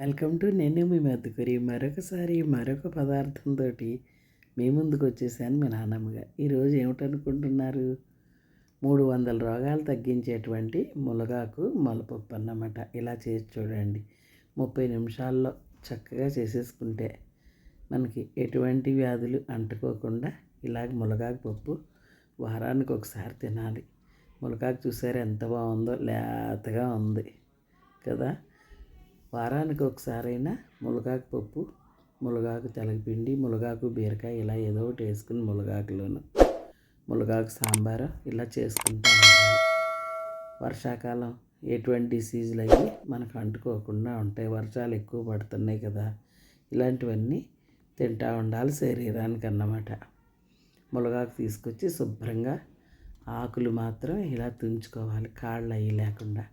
Welcome to నేను మీ మెద్దుకరి మరొకసారి మరొక పదార్థంతో మీ ముందుకు వచ్చేసాను మీ నాన్నమ్మగా ఈరోజు ఏమిటనుకుంటున్నారు? మూడు వందల రోగాలు తగ్గించేటువంటి మునగాకు మొలపప్పు అన్నమాట. ఇలా చేసి చూడండి. ముప్పై నిమిషాల్లో చక్కగా చేసేసుకుంటే మనకి ఎటువంటి వ్యాధులు అంటుకోకుండా ఇలాగ మునగాకు పప్పు వారానికి ఒకసారి తినాలి. మునగాకు చూసారు ఎంత బాగుందో? లేతగా ఉంది కదా? వారానికి ఒకసారైనా మునగాకు పప్పు మునగాకు తెలగపిండి మునగాకు బీరకాయ ఇలా ఏదో ఒకటి వేసుకుని మునగాకులోను మునగాకు సాంబారు ఇలా చేసుకుంటూ ఉండాలి. వర్షాకాలం ఎటువంటి డిసీజులు అవి మనకు అంటుకోకుండా ఉంటాయి. వర్షాలు ఎక్కువ పడుతున్నాయి కదా. ఇలాంటివన్నీ తింటూ ఉండాలి శరీరానికి అన్నమాట మునగాకు తీసుకొచ్చి శుభ్రంగా ఆకులు మాత్రం ఇలా తుంచుకోవాలి. కాళ్ళు అయ్యి లేకుండా.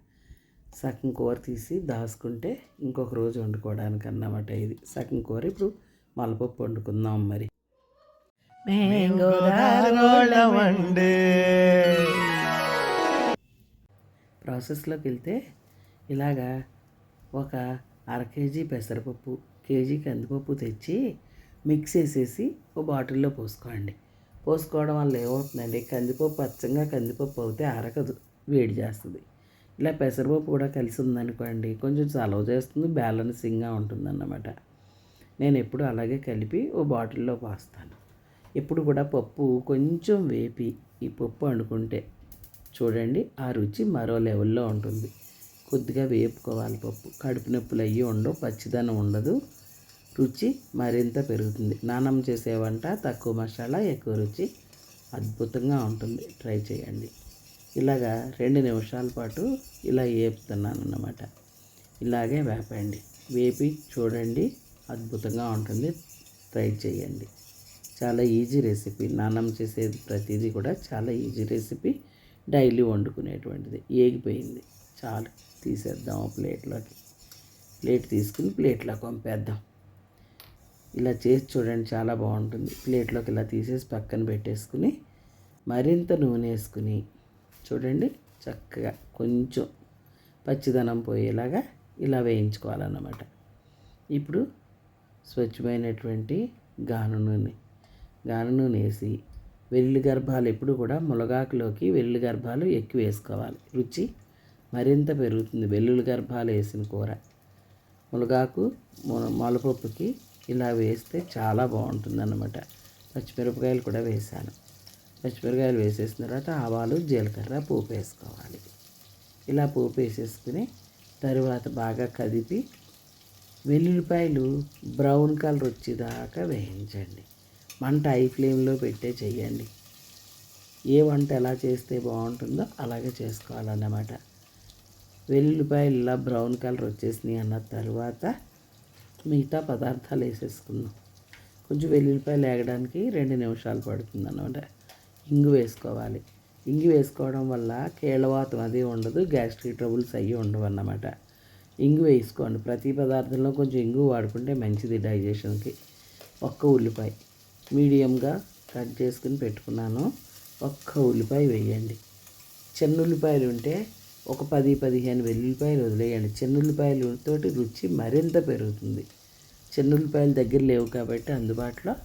సగం కూర తీసి దాచుకుంటే ఇంకొక రోజు వండుకోవడానికి అన్నమాట ఇది. సగం కూర ఇప్పుడు మలపప్పు వండుకుందాం మరి. ప్రాసెస్లోకి వెళ్తే ఇలాగా ఒక అర కేజీ పెసరపప్పు కేజీ కందిపప్పు తెచ్చి మిక్స్ చేసేసి ఒక బాటిల్లో పోసుకోండి. పోసుకోవడం వల్ల ఏమవుతుందండి? కందిపప్పు అచ్చంగా కందిపప్పు అవుతే అరగదు వేడి చేస్తుంది. ఇలా పెసరపప్పు కూడా కలిసి ఉందనుకోండి కొంచెం చలవ చేస్తుంది బ్యాలెన్సింగ్గా ఉంటుందన్నమాట. నేను ఎప్పుడు అలాగే కలిపి ఓ బాటిల్లో పోస్తాను. ఎప్పుడు కూడా పప్పు కొంచెం వేపి ఈ పప్పు వండుకుంటే చూడండి ఆ రుచి మరో లెవెల్లో ఉంటుంది. కొద్దిగా వేపుకోవాలి పప్పు. కడుపు నొప్పులు అయ్యి ఉండవు పచ్చిదనం ఉండదు రుచి మరింత పెరుగుతుంది. నానం చేసే వంట తక్కువ మసాలా ఎక్కువ రుచి అద్భుతంగా ఉంటుంది. ట్రై చేయండి. ఇలాగా రెండు నిమిషాల పాటు ఇలా వేపుతున్నాను అన్నమాట ఇలాగే వేపండి. వేపి చూడండి. అద్భుతంగా ఉంటుంది. ట్రై చేయండి. చాలా ఈజీ రెసిపీ. నాన్నం చేసే ప్రతిదీ కూడా చాలా ఈజీ రెసిపీ. డైలీ వండుకునేటువంటిది. ఏగిపోయింది. చాలు. తీసేద్దాం ఆ ప్లేట్లోకి. ప్లేట్ తీసుకుని ప్లేట్లో పంపేద్దాం ఇలా చేసి చూడండి. చాలా బాగుంటుంది. ప్లేట్లోకి ఇలా తీసేసి పక్కన పెట్టేసుకుని మరింత నూనె వేసుకుని చూడండి చక్కగా కొంచెం పచ్చిదనం పోయేలాగా ఇలా వేయించుకోవాలన్నమాట. ఇప్పుడు స్వచ్ఛమైనటువంటి గాను నూనె. గాను నూనె వేసి వెల్లుల్లి గర్భాలు ఎప్పుడు కూడా మునగాకులోకి వెల్లుల్లి గర్భాలు ఎక్కువ వేసుకోవాలి. రుచి మరింత పెరుగుతుంది. వెల్లుల్లి గర్భాలు వేసిన కూర. మునగాకు మొలపప్పుకి ఇలా వేస్తే చాలా బాగుంటుంది అన్నమాట పచ్చిమిరపకాయలు కూడా వేసాను. పచ్చిమిరపకాయలు వేసేసిన తర్వాత ఆవాలు జీలకర్ర పోపు వేసుకోవాలి. ఇలా పోపు వేసేసుకుని తరువాత బాగా కదిపి వెల్లుల్లిపాయలు బ్రౌన్ కలర్ వచ్చేదాకా వేయించండి. మంట హై ఫ్లేమ్లో పెట్టే చెయ్యండి. ఏ వంట ఎలా చేస్తే బాగుంటుందో అలాగే చేసుకోవాలన్నమాట. వెల్లుల్లిపాయలు ఇలా బ్రౌన్ కలర్ వచ్చేసినాయి అన్న తర్వాత మిగతా పదార్థాలు వేసేసుకుందాం. కొంచెం వెల్లుల్లిపాయలు వేగడానికి రెండు నిమిషాలు పడుతుంది అన్నమాట ఇంగు వేసుకోవాలి. ఇంగు వేసుకోవడం వల్ల కీళ్ళవాతం అది ఉండదు గ్యాస్ట్రిక్ ట్రబుల్స్ అయ్యి ఉండవు అన్నమాట. ఇంగు వేసుకోండి. ప్రతి పదార్థంలో కొంచెం ఇంగు వాడుకుంటే మంచిది డైజెషన్కి. ఒక్క ఉల్లిపాయ. మీడియంగా కట్ చేసుకుని పెట్టుకున్నాను. ఒక్క ఉల్లిపాయ వేయండి. చిన్న ఉల్లిపాయలు ఉంటే ఒక పది పదిహేను వెల్లుల్లిపాయలు వదిలేయండి. చిన్న ఉల్లిపాయలతోటి రుచి మరింత పెరుగుతుంది. చిన్న ఉల్లిపాయలు దగ్గర లేవు కాబట్టి అందుబాటులో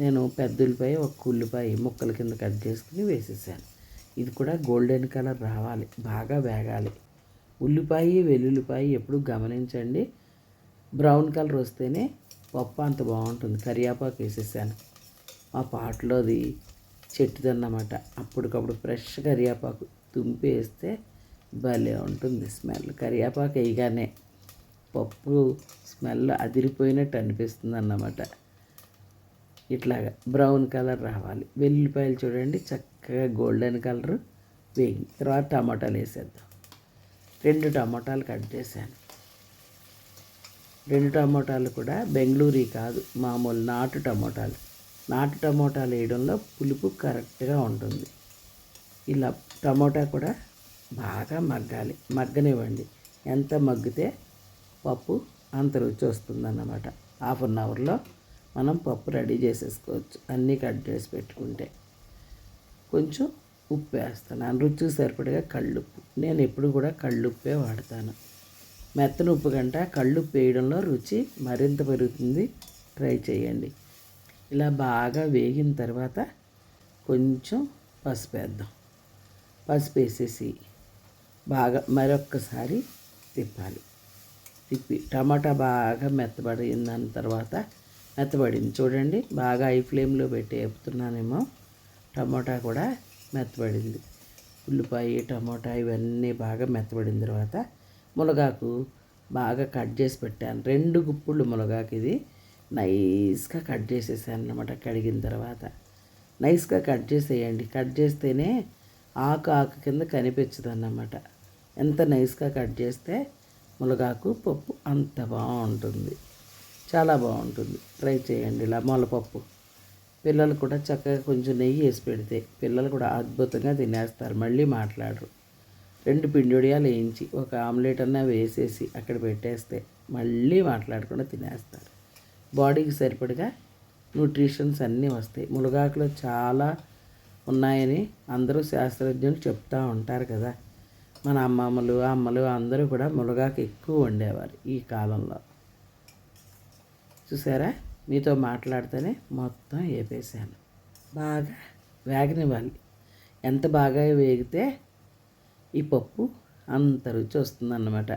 నేను పెద్ద ఉల్లిపాయ ఒక ఉల్లిపాయ ముక్కల కింద కట్ చేసుకుని వేసేసాను. ఇది కూడా గోల్డెన్ కలర్ రావాలి బాగా వేగాలి. ఉల్లిపాయ వెల్లుల్లిపాయ ఎప్పుడు గమనించండి. బ్రౌన్ కలర్ వస్తేనే పప్పు అంత బాగుంటుంది. కరివేపాకు వేసేసాను. మా పాటలోది చెట్టుదన్నమాట. అప్పటికప్పుడు ఫ్రెష్ కరివేపాకు తుంపి వేస్తే భలే ఉంటుంది స్మెల్. కరివేపాకు వేయగానే పప్పు స్మెల్ అదిరిపోయినట్టు అనిపిస్తుంది అన్నమాట ఇట్లాగా బ్రౌన్ కలర్ రావాలి. వెల్లుల్లిపాయలు చూడండి చక్కగా గోల్డెన్ కలర్ వేగి తర్వాత టమాటాలు వేసేద్దాం. రెండు టమాటాలు కట్ చేశాను. రెండు టమోటాలు కూడా బెంగళూరు కాదు మామూలు నాటు టమోటాలు. నాటు టమోటాలు వేయడంలో పులుపు కరెక్ట్గా ఉంటుంది. ఇలా టమోటా కూడా బాగా మగ్గాలి. మగ్గనివ్వండి. ఎంత మగ్గితే పప్పు అంత రుచి వస్తుందన్నమాట. హాఫ్ అన్ అవర్లో మనం పప్పు రెడీ చేసేసుకోవచ్చు. అన్నీ కట్ చేసి పెట్టుకుంటే. కొంచెం ఉప్పు వేస్తాను. రుచికి సరిపడగా కళ్ళుప్పు. నేను ఎప్పుడు కూడా కళ్ళుప్పే వాడతాను. మెత్తని ఉప్పు కంటే కళ్ళుప్పు వేయడంలో రుచి మరింత పెరుగుతుంది. ట్రై చేయండి. ఇలా బాగా వేగిన తర్వాత కొంచెం పసుపు వేద్దాం. పసుపు వేసేసి బాగా మరొక్కసారి తిప్పాలి. తిప్పి టమాటా బాగా మెత్తబడిన దాని తర్వాత మెత్తబడింది చూడండి బాగా హై ఫ్లేమ్లో పెట్టి వేపుతున్నానేమో. టమోటా కూడా మెత్తబడింది ఉల్లిపాయ టమోటా ఇవన్నీ బాగా మెత్తబడిన తర్వాత మునగాకు బాగా కట్ చేసి పెట్టాను. రెండు గుప్పుళ్ళు మునగాకు ఇది. నైస్గా కట్ చేసేసాను అనమాట కడిగిన తర్వాత. నైస్గా కట్ చేసేయండి. కట్ చేస్తేనే ఆకు ఆకు కింద కనిపించదు అన్నమాట. ఎంత నైస్గా కట్ చేస్తే మునగాకు పప్పు అంత బాగుంటుంది. చాలా బాగుంటుంది. ట్రై చేయండి. ఇలా మొలపప్పు పిల్లలు కూడా చక్కగా కొంచెం నెయ్యి వేసి పెడితే పిల్లలు కూడా అద్భుతంగా తినేస్తారు. మళ్ళీ మాట్లాడరు. రెండు పిండిడియాలు వేయించి ఒక ఆమ్లెట్ అన్నా వేసేసి అక్కడ పెట్టేస్తే మళ్ళీ మాట్లాడకుండా తినేస్తారు. బాడీకి సరిపడగా న్యూట్రిషన్స్ అన్నీ వస్తాయి. మునగాకులో చాలా ఉన్నాయని అందరూ శాస్త్రజ్ఞులు చెప్తూ ఉంటారు కదా. మన అమ్మమ్మలు అమ్మలు అందరూ కూడా మునగాకు ఎక్కువ వండేవారు ఈ కాలంలో. చూసారా? మీతో మాట్లాడితేనే మొత్తం వేపేసాను బాగా వేగనివ్వాలి. ఎంత బాగా వేగితే ఈ పప్పు అంత రుచి వస్తుందన్నమాట.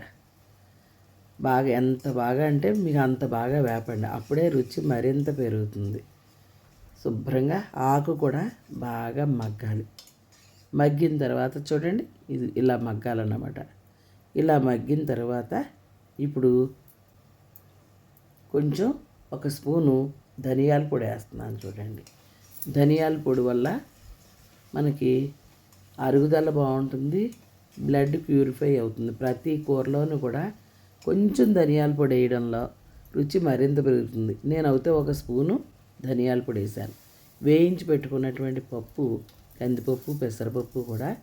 బాగా ఎంత బాగా అంటే మీకు అంత బాగా వేపండి. అప్పుడే రుచి మరింత పెరుగుతుంది. శుభ్రంగా ఆకు కూడా బాగా మగ్గాలి. మగ్గిన తర్వాత చూడండి ఇది ఇలా మగ్గాలన్నమాట. ఇలా మగ్గిన తర్వాత ఇప్పుడు కొంచెం ఒక స్పూను ధనియాల పొడి వేస్తున్నాను చూడండి. ధనియాల పొడి వల్ల మనకి అరుగుదల బాగుంటుంది బ్లడ్ ప్యూరిఫై అవుతుంది. ప్రతి కూరలోనూ కూడా కొంచెం ధనియాల పొడి వేయడంలో రుచి మరింత పెరుగుతుంది. నేను అయితే ఒక స్పూను ధనియాల పొడి వేసాను. వేయించి పెట్టుకున్నటువంటి పప్పు కందిపప్పు పెసరపప్పు కూడా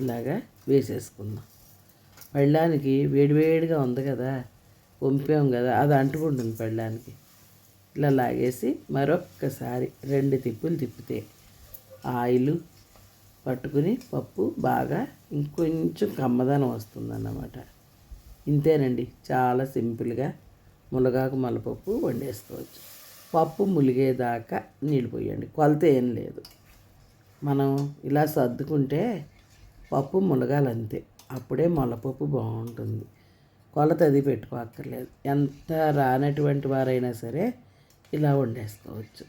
ఇలాగా వేసేసుకుందాం. వెళ్ళడానికి వేడివేడిగా ఉంది కదా వంపాం కదా అది అంటుకుంటుంది పళ్ళానికి. ఇలా లాగేసి మరొక్కసారి రెండు తిప్పులు తిప్పితే ఆయిల్ పట్టుకుని పప్పు బాగా ఇంకొంచెం కమ్మదనం వస్తుందన్నమాట. ఇంతేనండి చాలా సింపుల్గా మునగాకు మల్లపప్పు వండేసుకోవచ్చు. పప్పు ములిగేదాకా నీళ్ళు పోయండి కొలత ఏం లేదు. మనం ఇలా సర్దుకుంటే పప్పు మునగాలంతే అప్పుడే మొలపప్పు బాగుంటుంది. కొలత అది పెట్టుకోక్కర్లేదు. ఎంత రానటువంటి వారైనా సరే ఇలా వండేసుకోవచ్చు.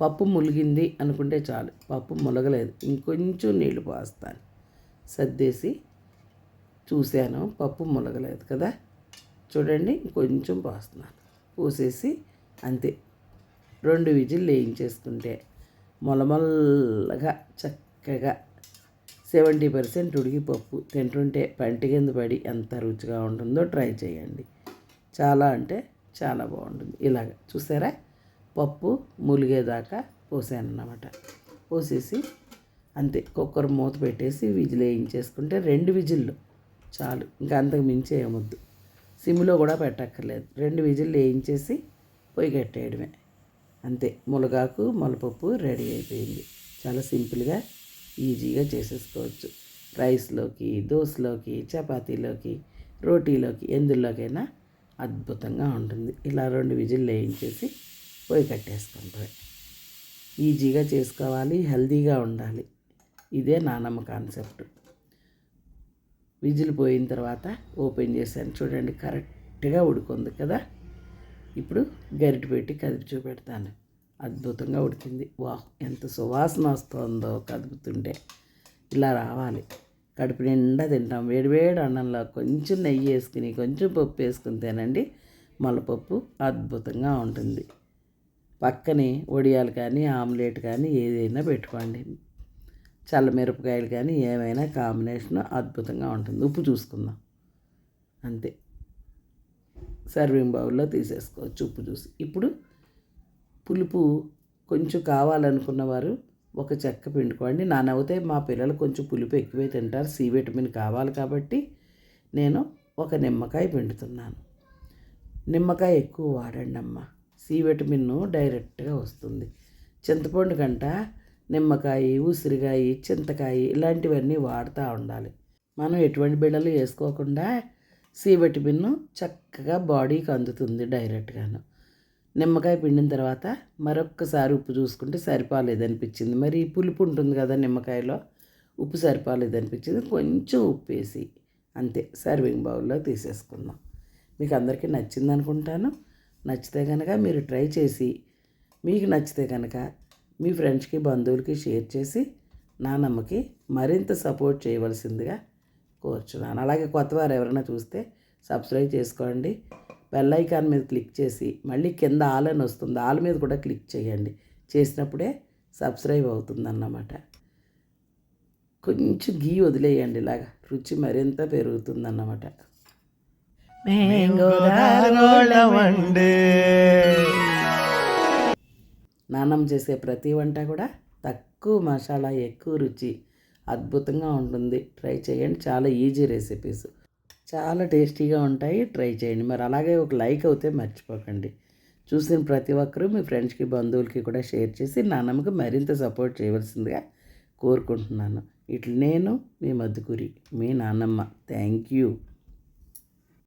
పప్పు ములిగింది అనుకుంటే చాలు. పప్పు ములగలేదు. ఇంకొంచెం నీళ్ళు పోస్తాను. సర్దేసి చూశాను పప్పు ములగలేదు కదా. చూడండి ఇంకొంచెం పోస్తున్నాను. పోసేసి అంతే. రెండు విజిల్ వేయించేసుకుంటే మొలమల్లగా చక్కగా సెవెంటీ పర్సెంట్ ఉడికిపప్పు తింటుంటే పంటి కింద పడి ఎంత రుచిగా ఉంటుందో ట్రై చేయండి. చాలా అంటే చాలా బాగుంటుంది. ఇలాగ చూసారా? పప్పు ములిగేదాకా పోసాను అన్నమాట పోసేసి అంతే కుక్కర్ మూత పెట్టేసి విజిల్ వేయించేసుకుంటే రెండు విజిల్లు చాలు. ఇంకా అంతకు మించి ఏమొద్దు. సిమ్లో కూడా పెట్టక్కర్లేదు. రెండు విజిల్లు వేయించేసి పొయ్యి కట్టేయడమే. అంతే. మునగాకు మొలపప్పు రెడీ అయిపోయింది. చాలా సింపుల్గా ఈజీగా చేసేసుకోవచ్చు. రైస్లోకి దోశలోకి చపాతీలోకి రోటీలోకి ఎందులోకైనా అద్భుతంగా ఉంటుంది. ఇలా రెండు విజిల్లు వేయించేసి పొయ్యి కట్టేసుకుంటాం ఈజీగా చేసుకోవాలి హెల్తీగా ఉండాలి. ఇదే నానమ్మ కాన్సెప్ట్. విజిల్ పోయిన తర్వాత ఓపెన్ చేశాను. చూడండి కరెక్ట్గా ఉడుకుంది కదా. ఇప్పుడు గరిటె పెట్టి కదిపి చూపెడతాను. అద్భుతంగా ఉడికింది. వాహ్ ఎంత సువాసన వస్తుందో కదుపుతుంటే. ఇలా రావాలి. కడుపు నిండా తింటాం. వేడివేడి అన్నంలో కొంచెం నెయ్యి వేసుకుని కొంచెం పప్పు వేసుకుని తినండి. మలపప్పు అద్భుతంగా ఉంటుంది. పక్కనే వడియాలు కానీ ఆమ్లెట్ కానీ ఏదైనా పెట్టుకోండి. చల్లమిరపకాయలు కానీ ఏమైనా కాంబినేషన్ అద్భుతంగా ఉంటుంది. ఉప్పు చూసుకుందాం. అంతే. సర్వింగ్ బౌల్లో తీసేసుకోవచ్చు ఉప్పు చూసి. ఇప్పుడు పులుపు కొంచెం కావాలనుకున్న వారు ఒక చెక్క పిండుకోండి. నానవుతే మా పిల్లలు కొంచెం పులుపు ఎక్కువే తింటారు. సి విటమిన్ కావాలి కాబట్టి నేను ఒక నిమ్మకాయ పిండుతున్నాను. నిమ్మకాయ ఎక్కువ వాడండి అమ్మ. సి విటమిన్ డైరెక్ట్గా వస్తుంది. చింతపండు కంట నిమ్మకాయ ఉసిరికాయ చింతకాయ ఇలాంటివన్నీ వాడుతూ ఉండాలి. మనం ఎటువంటి బిళ్ళలు వేసుకోకుండా సి విటమిన్ చక్కగా బాడీకి అందుతుంది డైరెక్ట్గాను. నిమ్మకాయ పిండిన తర్వాత మరొక్కసారి ఉప్పు చూసుకుంటే సరిపోలేదనిపించింది. మరి ఈ పులుపు ఉంటుంది కదా నిమ్మకాయలో ఉప్పు సరిపోలేదనిపించింది. కొంచెం ఉప్పు వేసి అంతే సర్వింగ్ బౌల్లో తీసేసుకుందాం. మీకు అందరికీ నచ్చింది అనుకుంటాను నచ్చితే కనుక మీరు ట్రై చేసి మీకు నచ్చితే కనుక మీ ఫ్రెండ్స్కి బంధువులకి షేర్ చేసి నానమ్మకి మరింత సపోర్ట్ చేయవలసిందిగా కోరుచున్నాను. అలాగే కొత్తవారు ఎవరైనా చూస్తే సబ్స్క్రైబ్ చేసుకోండి. బెల్ ఐకాన్ మీద క్లిక్ చేసి మళ్ళీ కింద ఆల్ అని వస్తుంది. ఆల్ మీద కూడా క్లిక్ చేయండి. చేసినప్పుడే సబ్స్క్రైబ్ అవుతుందన్నమాట. కొంచెం గీ వదిలేయండి ఇలాగా. రుచి మరింత పెరుగుతుందన్నమాట. నాన్నమ్మ చేసే ప్రతి వంట కూడా తక్కువ మసాలా ఎక్కువ రుచి అద్భుతంగా ఉంటుంది. ట్రై చేయండి. చాలా ఈజీ రెసిపీస్. చాలా టేస్టీగా ఉంటాయి. ట్రై చేయండి. మరి అలాగే ఒక లైక్ అవుతే మర్చిపోకండి. చూసిన ప్రతి ఒక్కరూ మీ ఫ్రెండ్స్కి బంధువులకి కూడా షేర్ చేసి నాన్నమ్మకి మరింత సపోర్ట్ చేయవలసిందిగా కోరుకుంటున్నాను. ఇట్లా నేను మీ మధుకురి మీ నాన్నమ్మ థ్యాంక్ యూ.